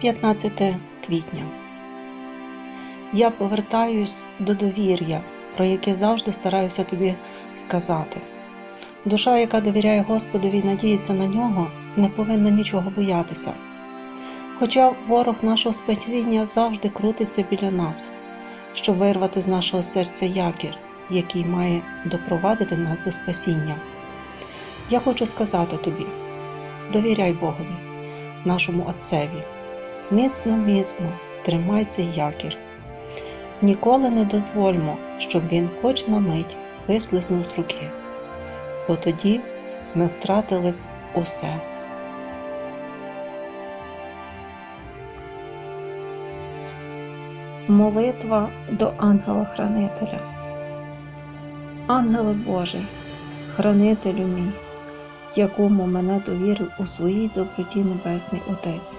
15 квітня. Я повертаюсь до довір'я, про яке завжди стараюся тобі сказати. Душа, яка довіряє Господові і надіється на нього, не повинна нічого боятися. Хоча ворог нашого спасіння завжди крутиться біля нас, щоб вирвати з нашого серця якір, який має допровадити нас до спасіння. Я хочу сказати тобі: довіряй Богові, нашому Отцеві, міцно, міцно тримай цей якір. Ніколи не дозвольмо, щоб він хоч на мить вислизнув з руки, бо тоді ми втратили б усе. Молитва до ангела-хранителя. Ангеле Божий, хранителю мій, якому мене довірив у своїй доброті Небесний Отець.